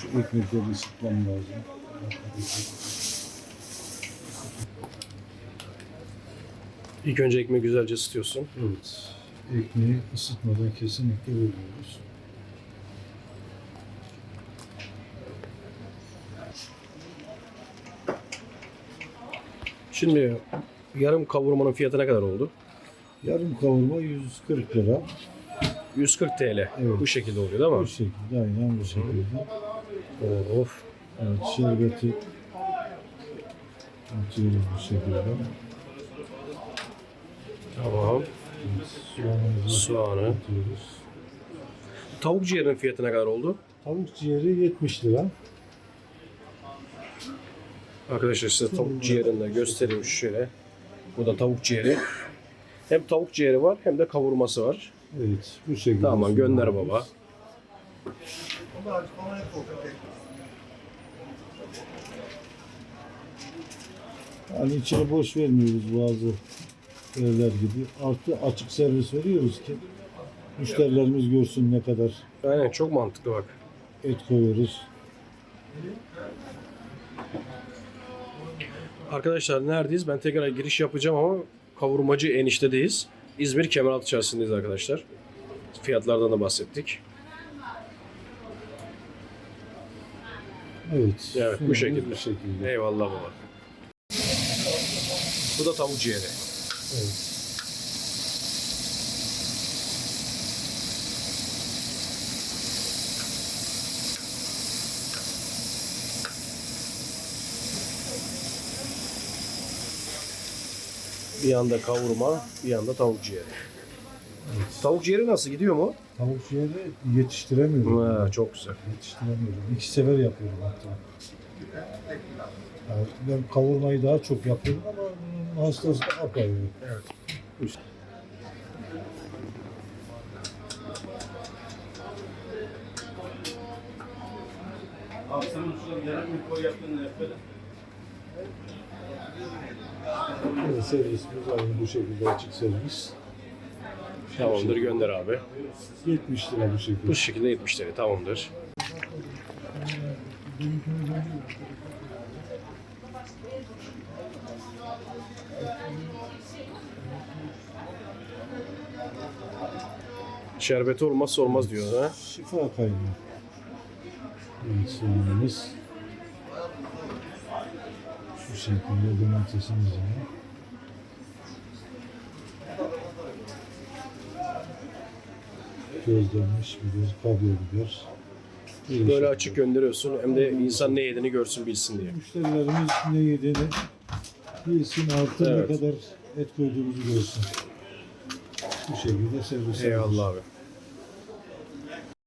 Şu ekmekleri ısıtmam lazım. İlk önce ekmeği güzelce ısıtıyorsun. Evet. Ekmeği ısıtmadan kesinlikle veriyoruz. Şimdi yarım kavurmanın fiyatı ne kadar oldu? Yarım kavurma 140 lira. 140 TL. Evet. Bu şekilde oluyor değil Bu mi? şekilde aynen bu şekilde. Of. Evet şerbeti atıyoruz bu şekilde. Tamam. Evet, soğanımızı Soğanı. atıyoruz. Tavuk ciğerinin fiyatı ne kadar oldu? Tavuk ciğeri 70 lira. Arkadaşlar size tavuk ciğerini de göstereyim şöyle. Bu da tavuk ciğeri. Hem tavuk ciğeri var hem de kavurması var. Evet bu şekilde. Tamam gönder baba. Yani içini boş vermiyoruz bazı yerler gibi. Artı açık servis veriyoruz ki müşterilerimiz görsün ne kadar Aynen çok mantıklı bak. et koyuyoruz. Arkadaşlar neredeyiz? Ben tekrar giriş yapacağım ama kavurmacı eniştedeyiz. İzmir Kemeraltı Çarşısı'ndayız arkadaşlar. Fiyatlardan da bahsettik. Evet. Evet, bu şekilde. Bu şekilde. Eyvallah baba. Bu da tavuk ciğeri. Evet. Bir yanda kavurma, bir yanda tavuk ciğeri. Tavuk ciğeri nasıl gidiyor mu? Tavuk ciğeri yetiştiremiyorum. Ha, çok güzel. Yetiştiremiyorum. İki sefer yapıyorum hatta. Yani ben kavurmayı daha çok yapıyorum ama bunun hastası da apayrı. Evet. Abi sen şurada yarım bir koy yaptın ne yapıyorsun? Evet, servisimiz aynı bu şekilde açık servis. Tamamdır gönder abi. 70 lira bu şekilde. Bu şekilde 70 TL tamamdır. Şerbeti olmazsa olmaz diyor ha. Şifa kaynağı. Evet. Şu şekilde domatesimiz yine. Közlenmiş biber, kabya biber. Böyle açık gönderiyorsun hem de insan ne yediğini görsün bilsin diye. Müşterilerimiz ne yediğini bilsin artı Evet. ne kadar et koyduğumuzu görsün. Bu şekilde servis Eyvallah abi.